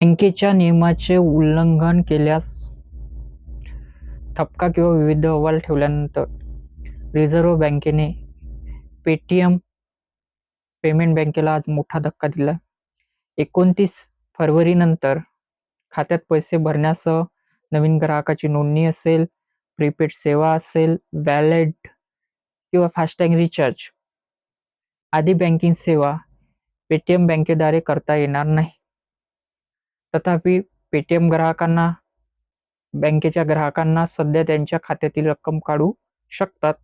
बँकेच्या नियमाचे उल्लंघन केल्यास थपका किंवा विविध अहवाल ठेवल्यानंतर रिझर्व्ह बँकेने पेटीएम पेमेंट बँकेला आज मोठा धक्का दिला. एकोणतीस फरवरीनंतर खात्यात पैसे भरण्यासह नवीन ग्राहकाची नोंदणी असेल, प्रीपेड सेवा असेल, वॅलेट किंवा फास्टॅग रिचार्ज आदी बँकिंग सेवा पेटीएम बँकेद्वारे करता येणार नाही. तथापि, पेटीएम ग्राहकांना बँकेच्या ग्राहकांना सध्या त्यांच्या खात्यातील रक्कम काढू शकतात.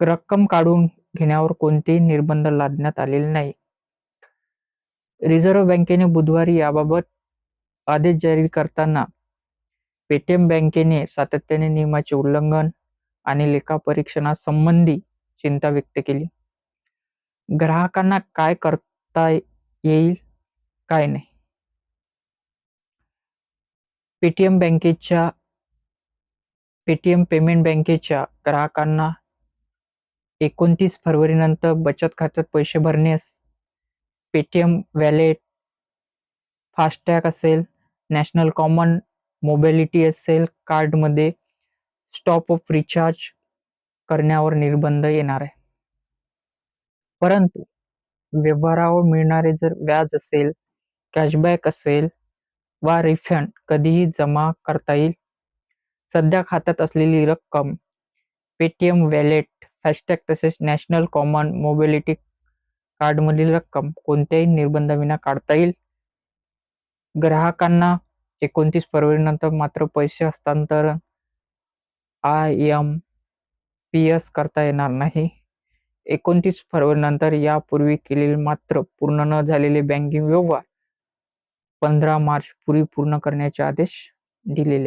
रक्कम काढून घेण्यावर कोणतेही निर्बंध लादण्यात आलेले नाही. रिझर्व्ह बँकेने बुधवारी याबाबत आदेश जारी करताना पेटीएम बँकेने सातत्याने नियमाचे उल्लंघन आणि लेखापरीक्षणासंबंधी चिंता व्यक्त केली. ग्राहकांना काय करता येईल काय नाही. पेटीएम बँकेच्या पेटीएम पेमेंट बँकेच्या ग्राहकांना एकोणतीस फरवरीनंतर बचत खात्यात पैसे भरण्यास पेटीएम वॅलेट फास्टॅग असेल, नॅशनल कॉमन मोबिलिटी असेल कार्डमध्ये स्टॉप ऑफ रिचार्ज करण्यावर निर्बंध येणार आहे. परंतु व्यवहारावर मिळणारे जर व्याज असेल, कॅशबॅक असेल वा रिफंड कधीही जमा करता येईल. सध्या खात्यात असलेली रक्कम पेटीएम वॅलेट फास्टॅग तसेच नॅशनल कॉमन मोबिलिटी कार्डमधील रक्कम कोणत्याही निर्बंधाविना काढता येईल. ग्राहकांना एकोणतीस फरवरीनंतर मात्र पैसे हस्तांतरण आय एम पी एस करता येणार नाही. एकोणतीस फरवरीनंतर यापूर्वी केलेले मात्र पूर्ण न झालेले बँकिंग व्यवहार पंधरा मार्च पूर्वी पूर्ण करण्याचे आदेश दिलेले.